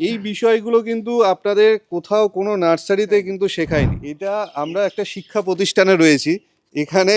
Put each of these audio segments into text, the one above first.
এই বিষয়গুলো কিন্তু আপনাদের কোথাও কোনো নার্সারিতে কিন্তু শেখায়নি। এটা আমরা একটা শিক্ষা প্রতিষ্ঠানে রয়েছি। এখানে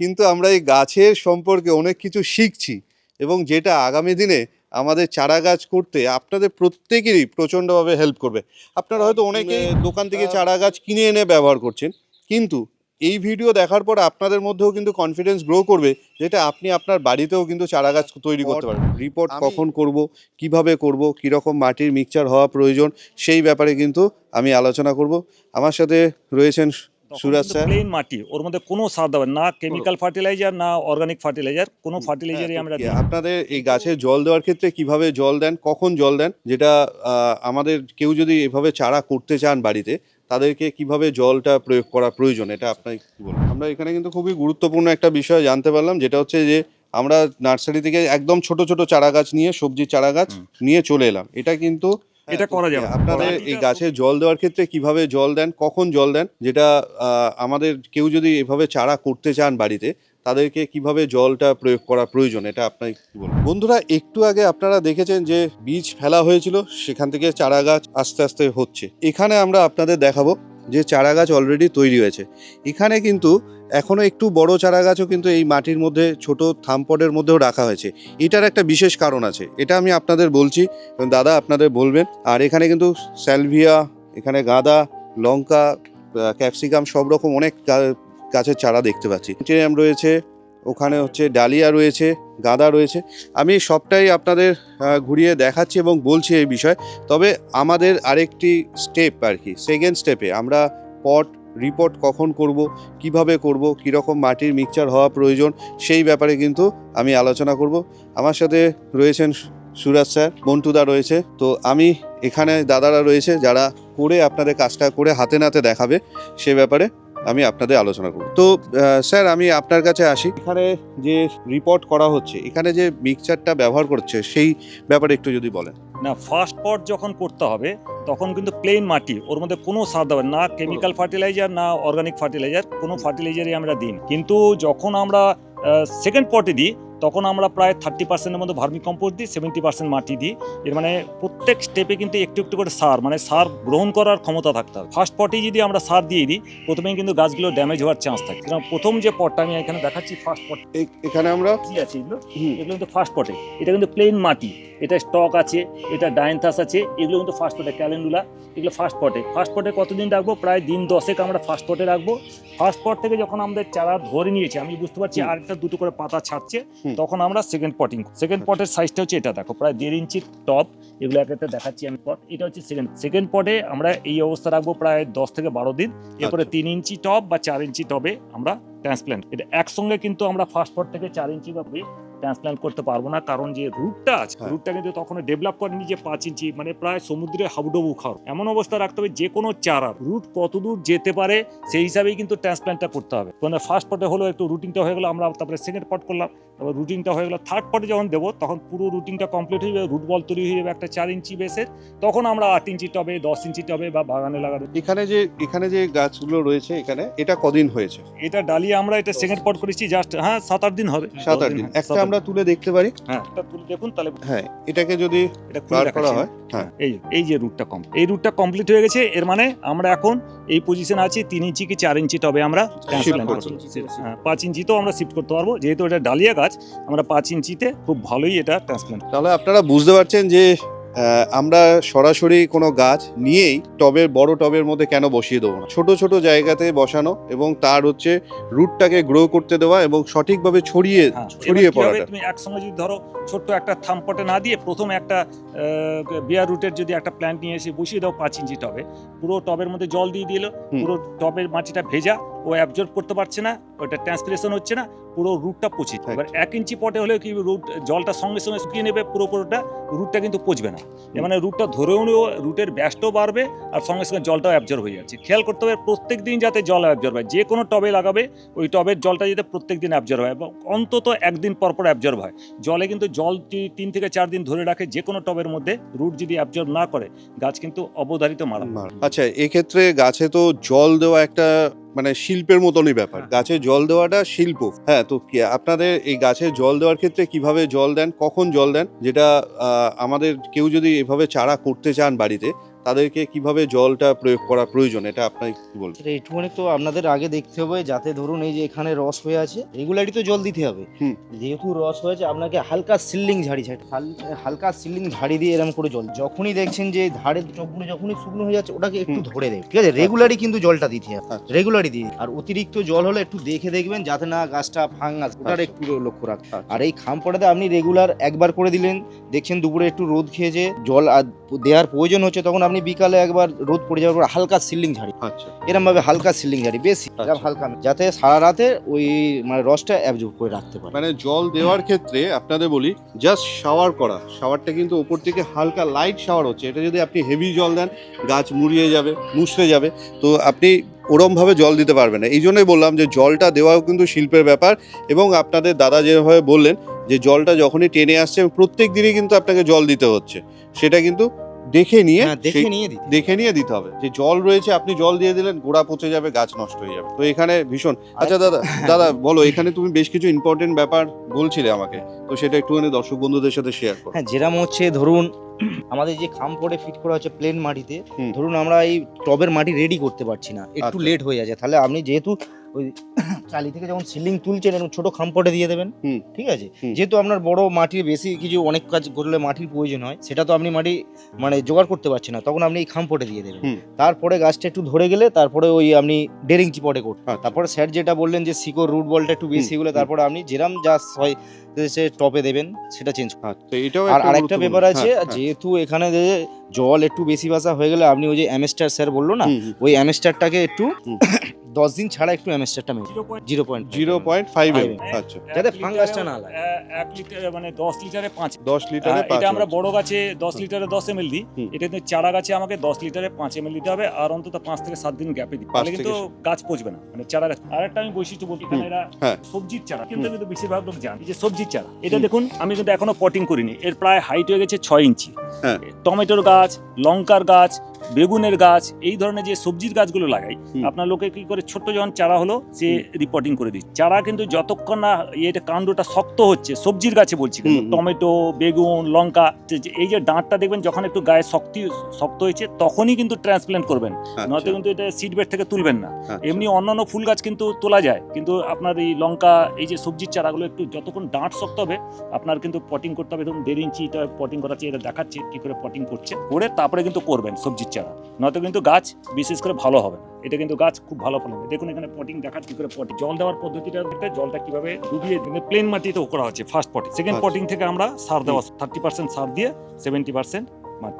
কিন্তু আমরা এই গাছের সম্পর্কে অনেক কিছু শিখছি এবং যেটা আগামী দিনে আমাদের চারা গাছ করতে আপনাদের প্রত্যেকেরই প্রচণ্ডভাবে হেল্প করবে। আপনারা হয়তো অনেকে দোকান থেকে চারা গাছ কিনে এনে ব্যবহার করছেন কিন্তু এই ভিডিও দেখার পর আপনাদের মধ্যেও কিন্তু কনফিডেন্স গ্রো করবে যেটা আপনি আপনার বাড়িতেও কিন্তু চারা গাছ তৈরি করতে পারবেন। রিপোর্ট কখন করব কীভাবে করব কীরকম মাটির মিক্সচার হওয়া প্রয়োজন সেই ব্যাপারে কিন্তু আমি আলোচনা করব। আমার সাথে রয়েছেন সুরাজ স্যার। প্লেন মাটি ওর মধ্যে কোনো সার দেবেন না কেমিক্যাল ফার্টিলাইজার না অর্গানিক ফার্টিলাইজার কোনো ফার্টিলাইজারই আমরা দিই আপনাদের এই গাছে জল দেওয়ার ক্ষেত্রে কীভাবে জল দেন কখন জল দেন যেটা আহ, আমাদের কেউ যদি এভাবে চারা করতে চান বাড়িতে তাদেরকে কীভাবে জলটা প্রয়োগ করা প্রয়োজন এটা আপনার কি বলবেন আমরা এখানে কিন্তু খুবই গুরুত্বপূর্ণ একটা বিষয় জানতে পারলাম যেটা হচ্ছে যে আমরা নার্সারি থেকে একদম ছোট ছোট চারা গাছ নিয়ে সবজি চারা গাছ নিয়ে চলে এলাম। এটা কিন্তু এটা করা যাবে না। আপনাদের এই গাছে জল দেওয়ার ক্ষেত্রে কীভাবে জল দেন কখন জল দেন যেটা আহ, আমাদের কেউ যদি এভাবে চারা করতে চান বাড়িতে তাদেরকে কীভাবে জলটা প্রয়োগ করা প্রয়োজন, এটা আপনার কি বলবেন বন্ধুরা, একটু আগে আপনারা দেখেছেন যে বীজ ফেলা হয়েছিল, সেখান থেকে চারা গাছ আস্তে আস্তে হচ্ছে। এখানে আমরা আপনাদের দেখাবো যে চারা গাছ অলরেডি তৈরি হয়েছে। এখানে কিন্তু এখনও একটু বড় চারা গাছও কিন্তু এই মাটির মধ্যে, ছোট থামপটের মধ্যেও রাখা হয়েছে। এটার একটা বিশেষ কারণ আছে, এটা আমি আপনাদের বলছি দাদা আপনাদের বলবেন। আর এখানে কিন্তু স্যালভিয়া এখানে গাঁদা, লঙ্কা ক্যাপসিকাম সব রকম অনেক গাছের চারা দেখতে পাচ্ছি। চেরিয়াম রয়েছে, ওখানে হচ্ছে ডালিয়া রয়েছে, গাঁদা রয়েছে। আমি সবটাই আপনাদের ঘুরিয়ে দেখাচ্ছি এবং বলছি এই বিষয়। তবে আমাদের আরেকটি স্টেপ আর কি সেকেন্ড স্টেপে আমরা পট রিপোর্ট কখন করব, কীভাবে করব, কীরকম মাটির মিক্সচার হওয়া প্রয়োজন, সেই ব্যাপারে কিন্তু আমি আলোচনা করব। আমার সাথে রয়েছেন সুরাজ স্যার মন্টুদা রয়েছে। তো আমি এখানে দাদারা রয়েছে, যারা করে আপনাদের কাজটা করে হাতে নাতে দেখাবে সে ব্যাপারে। আমি আপনাদের আলোচনা করব। তো স্যার, আমি আপনার কাছে আসি। এখানে যে রিপোর্ট করা হচ্ছে, এখানে যে মিক্সচারটা ব্যবহার করছে, সেই ব্যাপারে একটু যদি বলেন। না ফার্স্ট পট যখন করতে হবে, তখন কিন্তু প্লেন মাটি, ওর মধ্যে কোনো সার দেবেন না কেমিক্যাল ফার্টিলাইজার না অর্গানিক ফার্টিলাইজার কোনো ফার্টিলাইজারই আমরা দিন কিন্তু যখন আমরা সেকেন্ড পটে দিই তখন আমরা প্রায় থার্টি পার্সেন্টের মধ্যে ভার্মি কম্পোস্ট দিই সেভেন্টি পার্সেন্ট মাটি দিই। এর মানে প্রত্যেক স্টেপে কিন্তু একটু একটু করে সার মানে সার গ্রহণ করার ক্ষমতা থাকতে হবে। ফার্স্ট পটেই যদি আমরা সার দিয়ে দিই প্রথমেই কিন্তু গাছগুলো ড্যামেজ হওয়ার চান্স থাকে। কারণ প্রথম যে পটটা আমি এখানে দেখাচ্ছি ফার্স্ট পট এখানে আমরা কি আছে এগুলো? এগুলো কিন্তু ফার্স্ট পটে এটা কিন্তু প্লেন মাটি। এটা স্টক আছে এটা ডাইনথাস আছে এগুলো কিন্তু ফার্স্ট পটে ক্যালেন্ডুলা এগুলো ফার্স্ট পটে ফার্স্ট পটে কতদিন রাখব? প্রায় দিন দশেক আমরা ফার্স্ট পটে রাখব। ফার্স্ট পট থেকে যখন আমাদের চারা ধরে নিয়েছে আমি বুঝতে পারছি। আরেকটা দুটো করে পাতা ছাড়ছে তখন আমরা সেকেন্ড পটিং সেকেন্ড পটের সাইজটা হচ্ছে এটা দেখো প্রায় দেড় ইঞ্চি টপ এগুলো এক একটা দেখাচ্ছি আমি পট এটা হচ্ছে সেকেন্ড সেকেন্ড পটে আমরা এই অবস্থা রাখব প্রায় দশ থেকে বারো দিন। এরপরে আচ্ছা। তিন ইঞ্চি টপ বা চার ইঞ্চি টবে আমরা ট্রান্সপ্ল্যান্ট এটা একসঙ্গে কিন্তু আমরা ফার্স্ট পট থেকে চার ইঞ্চি বা ট্রান্সপ্ল্যান্ট করতে পারব না কারণ যে রুটটা আছে হ্যাঁ। রুটটা কিন্তু তখন ডেভেলপ করেনি যে পাঁচ ইঞ্চি মানে প্রায় সমুদ্রে হাবুডুবু খাও এমন অবস্থা রাখতে হবে যে কোনো চারা রুট কতদূর যেতে পারে সেই হিসাবেই কিন্তু ট্রান্সপ্ল্যান্টটা করতে হবে। মানে ফার্স্ট পটে হলো একটু রুটিনটা হয়ে গেলো আমরা তারপরে সেকেন্ড পট করলাম তারপর রুটিনটা হয়ে গেলো। থার্ড পটে যখন দেবো তখন পুরো রুটিনটা কমপ্লিট হয়ে যাবে রুট বল তৈরি হয়ে যাবে একটা চার ইঞ্চি বেসের তখন আমরা আট ইঞ্চি টবে দশ ইঞ্চি টবে বা বাগানে লাগানো এখানে যে এখানে যে গাছগুলো রয়েছে এখানে এটা কদিন হয়েছে? এটা ডালিয়া আমরা এটা সেকেন্ড পট করেছি জাস্ট হ্যাঁ সাত আট দিন হবে। সাত আট দিন। একটা আমরা তুলে দেখতে পারি। হ্যাঁ। এটা তুলে দেখুন তাহলে হ্যাঁ এটাকে যদি এটা খুলে করা হয় হ্যাঁ। এই এই যে রুটটা কম এই রুটটা কমপ্লিট হয়ে গেছে এর মানে আমরা এখন এই পজিশন আছি তিন ইঞ্চি কি চার ইঞ্চি টবে আমরা পাঁচ ইঞ্চি তো হ্যাঁ, আমরা শিফট করতে পারব। যেহেতু এটা ডালিয়া গাছ আমরা পাঁচ ইঞ্চিতে খুব ভালোই এটা ট্রান্সপ্লান্ট তাহলে আপনারা বুঝতে পারছেন যে আমরা সরাসরি কোনো গাছ নিয়েই টবের বড় টবের মধ্যে কেন বসিয়ে দেবো না? ছোটো ছোট জায়গাতে বসানো এবং তার হচ্ছে রুটটাকে গ্রো করতে দেওয়া এবং সঠিকভাবে ছড়িয়ে ছড়িয়ে পড়াটা। তুমি একসঙ্গে যদি ধরো ছোট্ট একটা থামপটে না দিয়ে প্রথমে একটা বিয়ার রুটের যদি একটা প্ল্যান্ট নিয়ে এসে বসিয়ে দাও পাঁচ ইঞ্চি টবে পুরো টবের মধ্যে জল দিয়ে দিল পুরো টবের মাটিটা ভেজা ও অ্যাবজর্ব করতে পারছে না ওটা ট্রান্সপিরেশন হচ্ছে না পুরো রুটটা পচি এবার এক ইঞ্চি পটে হলে কি রুট জলটা সঙ্গে সঙ্গে শুকিয়ে নেবে পুরো পুরোটা রুটটা কিন্তু পচবে না। মানে রুটটা ধরেও রুটের ব্যাসটাও বাড়বে আর সঙ্গে সঙ্গে জলটাও অ্যাবজর্ব হয়ে যাচ্ছে। খেয়াল করতে হবে প্রত্যেক দিন যাতে জল অ্যাবজর্ব হয়। যে কোনো টবে লাগাবে ওই টবের জলটা যাতে প্রত্যেক দিন অ্যাবজর্ব হয় এবং অন্তত একদিন পর পর অ্যাবজর্ব হয়। জলে কিন্তু জল তিন থেকে চার দিন ধরে রাখে যে কোনো টবের মধ্যে রুট যদি অ্যাবজর্ব না করে গাছ কিন্তু অবধারিত মারা আচ্ছা এক্ষেত্রে গাছে তো জল দেওয়া একটা মানে শিল্পের মতনই ব্যাপার হ্যাঁ। গাছে জল দেওয়াটা শিল্প হ্যাঁ তো কি- আপনাদের এই গাছে জল দেওয়ার ক্ষেত্রে কীভাবে জল দেন কখন জল দেন যেটা আমাদের কেউ যদি এভাবে চারা করতে চান বাড়িতে তাদেরকে কীভাবে জলটা প্রয়োগ করা প্রয়োজন এটা আপনার কি বলবেন। সেটা একটুখানি তো আপনাদের আগে দেখতে হবে যাতে ধরুন এই যে এখানে রস হয়ে আছে রেগুলারই তো জল দিতে হবে। যেহেতু রস হয়েছে আপনাকে হালকা সিল্লিং ঝাড়ি হাল- হালকা সিল্লিং ঝাড়ি দিয়ে এরকম করে জল যখনই দেখছেন যে ধারের চোখগুলো যখনই শুকনো হয়ে যাচ্ছে ওটাকে একটু ধরে দেবে ঠিক আছে? রেগুলারই কিন্তু জলটা দিতে হবে আচ্ছা। রেগুলারই দিয়ে। আর অতিরিক্ত জল হলে একটু দেখে দেখবেন যাতে না গাছটা ফাঙ্গাস ওটার আচ্ছা। একটু লক্ষ্য রাখ। আচ্ছা। আর এই খামপটাতে আপনি রেগুলার একবার করে দিলেন দেখছেন দুপুরে একটু রোদ খেয়েছে জল আর দেওয়ার প্রয়োজন হচ্ছে তখন আপনি বিকালে একবার রোদ পড়ে যাওয়ার পর হালকা সিল্লিং ঝাড়ি। আচ্ছা। এরকম ভাবে হালকা সিলিং ঝাড়ি বেশি আচ্ছা। হালকা যাতে সারা রাতে ওই মানে রসটা অ্যাবজর্ব করে রাখতে পারে। মানে জল দেওয়ার ক্ষেত্রে আপনাদের বলি জাস্ট শাওয়ার করা। শাওয়ারটা কিন্তু ওপর থেকে হালকা লাইট শাওয়ার হচ্ছে। এটা যদি আপনি হেভি জল দেন গাছ মুড়িয়ে যাবে মুছড়ে যাবে তো আপনি ওরমভাবে জল দিতে পারবেন না। এই জন্যই বললাম যে জলটা দেওয়াও কিন্তু শিল্পের ব্যাপার এবং আপনাদের দাদা যেভাবে বললেন যে জলটা যখনই টেনে আসছে প্রত্যেক দিনই কিন্তু আপনাকে জল দিতে হচ্ছে। সেটা কিন্তু দেখে নিয়ে হ্যাঁ দেখে সেই- নিয়ে দিতে দেখে নিয়ে দিতে হবে। যে জল রয়েছে আপনি জল দিয়ে দিলেন গোড়া পচে যাবে গাছ নষ্ট হয়ে যাবে। তো এখানে ভীষণ আচ্ছা দাদা দাদা বলো এখানে তুমি বেশ কিছু ইম্পর্টেন্ট ব্যাপার বলছিলে আমাকে। তো সেটা একটুখানি দর্শক বন্ধুদের সাথে শেয়ার করো। হ্যাঁ যেরাম হচ্ছে ধরুন আমাদের যে খাম পড়ে ফিট করা হচ্ছে প্লেন মাটিতে হুম। ধরুন আমরা এই টবের মাটি রেডি করতে পারছি না। একটু আচ্ছা। লেট হয়ে যাচ্ছে। তাহলে আপনি যেহেতু ওই চালি থেকে যখন সিলিং তুলছেন এরকম ছোট খাম পটে দিয়ে দেবেন ঠিক আছে যেহেতু আপনার বড় মাটির বেশি কিছু অনেক কাজ করলে মাটির প্রয়োজন হয় সেটা তো আপনি মাটি মানে জোগাড় করতে পারছেন না তখন আপনি এই খাম পটে দিয়ে দেবেন তারপরে গাছটা একটু ধরে গেলে তারপরে ওই আপনি ডেরিং ইঞ্চি পটে করতে আচ্ছা। তারপরে স্যার যেটা বললেন যে শিকড় রুট বলটা একটু বেশি হলে। তারপরে আপনি যেরাম যা হয় সে টপে দেবেন সেটা চেঞ্জ আচ্ছা তো এটাও আর আরেকটা ব্যাপার আছে হ্যাঁ, হ্যাঁ। যেহেতু এখানে যে জল একটু বেশি বাসা হয়ে গেলে আপনি ওই যে অ্যামেস্টার স্যার বলল না। ওই অ্যামেস্টারটাকে একটু। দশ দিন ছাড়া একটু অ্যামেস্টারটা মেরে zero point zero point five M আচ্ছা যাতে এক ফাঙ্গাসটা না লাগে। এক লিটারে মানে দশ লিটারে পাঁচ দশ লিটারে এটা আমরা চামচ। বড় গাছে দশ। লিটারে দশ এম দিই হুম। এটা কিন্তু চারা গাছে আমাকে দশ লিটারে পাঁচ এম দিতে হবে আর অন্তত পাঁচ থেকে সাত দিন গ্যাপে দিই তাহলে কিন্তু গাছ পচবে না মানে চারা গাছ আর একটা আমি বৈশিষ্ট্য বলছি এখানে এরা হ্যাঁ। সবজির চারা কিন্তু। কিন্তু বেশিরভাগ লোক জানে যে সবজির চারা এটা দেখুন আমি কিন্তু এখনও পটিং করিনি এর প্রায় হাইট হয়ে গেছে ছয় ইঞ্চি হ্যাঁ। টমেটোর গাছ লঙ্কার গাছ বেগুনের গাছ এই ধরনের যে সবজির গাছগুলো লাগাই আপনার লোকে কি করে ছোট্ট যখন চারা হলো সে রিপোর্টিং করে দিচ্ছে। চারা কিন্তু যতক্ষণ না এটা কাণ্ডটা শক্ত হচ্ছে সবজির গাছে বলছি। টমেটো বেগুন লঙ্কা এই যে ডাঁটটা দেখবেন যখন একটু গায়ে শক্তি শক্ত হয়েছে তখনই কিন্তু ট্রান্সপ্ল্যান্ট করবেন। আচ্ছা, নয়তো কিন্তু এটা সিড বেড থেকে তুলবেন না। আচ্ছা। এমনি অন্যান্য ফুল গাছ কিন্তু তোলা যায় কিন্তু আপনার এই লঙ্কা এই যে সবজির চারাগুলো একটু যতক্ষণ ডাঁট শক্ত হবে আপনার কিন্তু পটিং করতে হবে। ধরুন দেড় ইঞ্চি পটিং করাচ্ছে এটা দেখাচ্ছে কি করে পটিং করছে করে তারপরে কিন্তু করবেন সবজির চারা। নয়তো কিন্তু গাছ বিশেষ করে ভালো হবে না। এটা কিন্তু গাছ খুব ভালো ফল হবে। দেখুন এখানে পটিং দেখার কি করে পটিং জল দেওয়ার পদ্ধতিটা দেখতে জলটা কীভাবে ডুবিয়ে প্লেন মাটিতে করা হচ্ছে ফার্স্ট পটিং সেকেন্ড। পটিং থেকে আমরা সার দেওয়া থার্টি পার্সেন্ট সার দিয়ে সেভেন্টি পার্সেন্ট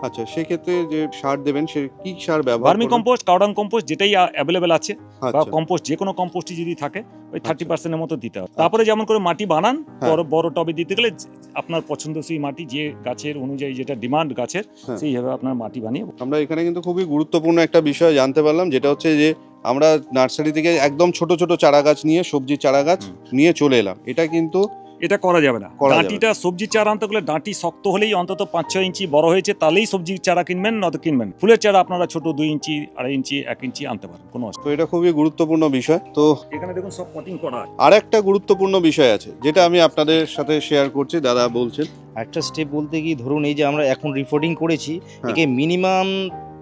আচ্ছা সেক্ষেত্রে যে সার দেবেন সে কি সার ব্যবহার ভার্মি? কম্পোস্ট কাউডাং কম্পোস্ট যেটাই অ্যাভেলেবেল আছে বা আচ্ছা কম্পোস্ট যে কোনো কম্পোস্টই যদি থাকে ওই থার্টি আচ্ছা। পার্সেন্টের মতো দিতে হবে তারপরে যেমন করে মাটি বানান হ্যাঁ। বড় বড় টবে দিতে গেলে আপনার পছন্দসই মাটি যে গাছের অনুযায়ী যেটা ডিমান্ড গাছের হ্যাঁ। সেইভাবে আপনার মাটি বানিয়ে আমরা এখানে কিন্তু খুবই গুরুত্বপূর্ণ একটা বিষয় জানতে পারলাম যেটা হচ্ছে যে আমরা নার্সারি থেকে একদম ছোট ছোট চারা গাছ নিয়ে সবজির চারা গাছ নিয়ে চলে এলাম এটা কিন্তু এটা করা যাবে না। ডাঁটিটা সবজির চারা আনতে গেলে ডাঁটি শক্ত হলেই অন্তত পাঁচ ছয় ইঞ্চি বড় হয়েছে তাহলেই সবজির চারা কিনবেন নয়তো কিনবেন। ফুলের চারা আপনারা ছোট দুই ইঞ্চি আড়াই ইঞ্চি এক ইঞ্চি আনতে পারেন কোনো অসুবিধা তো এটা খুবই গুরুত্বপূর্ণ বিষয়। তো এখানে দেখুন সব পটিং করা আছে। আর একটা গুরুত্বপূর্ণ বিষয় আছে যেটা আমি আপনাদের সাথে শেয়ার করছি দাদা বলছেন। একটা স্টেপ বলতে কি ধরুন এই যে আমরা এখন রিপোর্টিং করেছি হ্যাঁ। একে মিনিমাম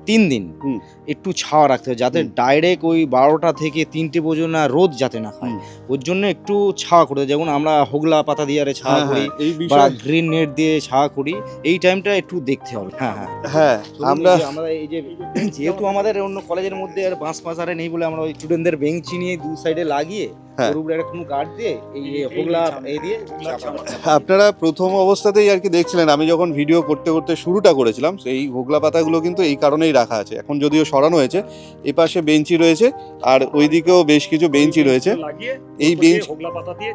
তিন দিন একটু ছাওয়া রাখতে হবে যাতে ডাইরেক্ট ওই বারোটা থেকে তিনটে পর্যন্ত না রোদ যাতে না হুম। ওর জন্য একটু ছাওয়া করে যেমন আমরা হোগলা পাতা দিয়ে আরে ছাওয়া হ্যাঁ, করি হ্যাঁ, বা গ্রিন নেট দিয়ে ছাওয়া করি এই টাইমটা একটু দেখতে হবে। হ্যাঁ হ্যাঁ। হ্যাঁ আমরা এই যে আমরা এই যে যেহেতু আমাদের অন্য কলেজের মধ্যে আর বাঁশ পাশ আরে নেই বলে আমরা ওই স্টুডেন্টদের বেঞ্চি নিয়ে দু সাইডে লাগিয়ে হ্যাঁ। একটা। আপনারা প্রথম অবস্থাতেই আর কি দেখছিলেন আমি যখন ভিডিও করতে করতে শুরুটা করেছিলাম সেই হোগলা পাতাগুলো কিন্তু এই কারণেই রাখা আছে। এখন যদিও সরানো হয়েছে এই পাশে বেঞ্চি রয়েছে আর ওইদিকেও বেশ কিছু বেঞ্চি রয়েছে। এই বেঞ্চ হোগলা পাতা দিয়ে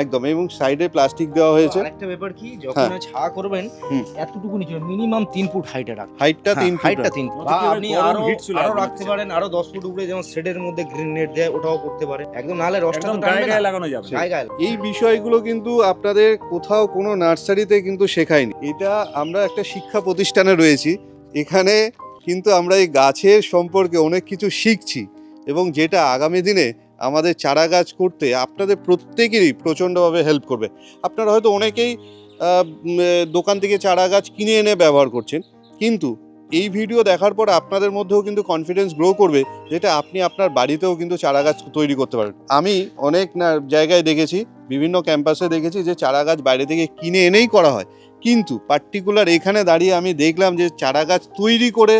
একদম এবং সাইডে প্লাস্টিক দেওয়া হয়েছে। আরেকটা ব্যাপার কি যখন হ্যাঁ। ছাওয়া করবেন এতটুকু নিচে মিনিমাম তিন ফুট হাইটে রাখবেন। হাইটটা তিন হাইটটা তিন হবে, আপনি আরও আরও রাখতে পারেন আরও দশ ফুট উপরে যেমন শেডের মধ্যে গ্রিন নেট দেয় ওটাও করতে পারেন। একদম নাহলে রসটা একদম তো গায়ে গায়ে লাগানো যাবে এই বিষয়গুলো কিন্তু আপনাদের কোথাও কোনো নার্সারিতে কিন্তু শেখায়নি। এটা আমরা একটা শিক্ষা প্রতিষ্ঠানে রয়েছি। এখানে কিন্তু আমরা এই গাছের সম্পর্কে অনেক কিছু শিখছি এবং যেটা আগামী দিনে আমাদের চারা গাছ করতে আপনাদের প্রত্যেকেরই প্রচণ্ডভাবে হেল্প করবে। আপনারা হয়তো অনেকেই দোকান থেকে চারা গাছ কিনে এনে ব্যবহার করছেন। কিন্তু এই ভিডিও দেখার পর আপনাদের মধ্যেও কিন্তু কনফিডেন্স গ্রো করবে যেটা আপনি আপনার বাড়িতেও কিন্তু চারা গাছ তৈরি করতে পারেন। আমি অনেক জায়গায় দেখেছি, বিভিন্ন ক্যাম্পাসে দেখেছি যে চারা গাছ বাইরে থেকে কিনে এনেই করা হয়। কিন্তু পার্টিকুলার এখানে দাঁড়িয়ে আমি দেখলাম যে চারা গাছ তৈরি করে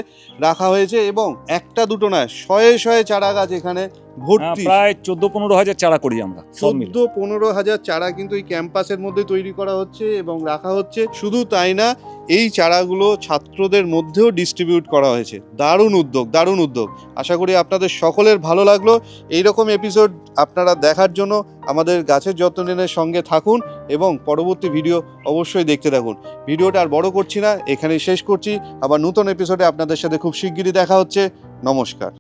রাখা হয়েছে এবং একটা দুটো নয়, শয়ে শয়ে চারা গাছ এখানে ভর্তি। প্রায় চোদ্দ পনেরো হাজার চারা করি আমরা চোদ্দ পনেরো হাজার চারা কিন্তু এই ক্যাম্পাসের মধ্যে তৈরি করা হচ্ছে এবং রাখা হচ্ছে। শুধু তাই না এই চারাগুলো ছাত্রদের মধ্যেও ডিস্ট্রিবিউট করা হয়েছে। দারুণ উদ্যোগ দারুণ উদ্যোগ। আশা করি আপনাদের সকলের ভালো লাগল। এইরকম এপিসোড আপনারা দেখার জন্য আমাদের গাছের যত্ন নেনের সঙ্গে থাকুন এবং পরবর্তী ভিডিও অবশ্যই দেখতে থাকুন। ভিডিওটা আর বড় করছি না এখানেই শেষ করছি। আবার নতুন এপিসোডে আপনাদের সাথে খুব শিগগিরই দেখা হচ্ছে। নমস্কার।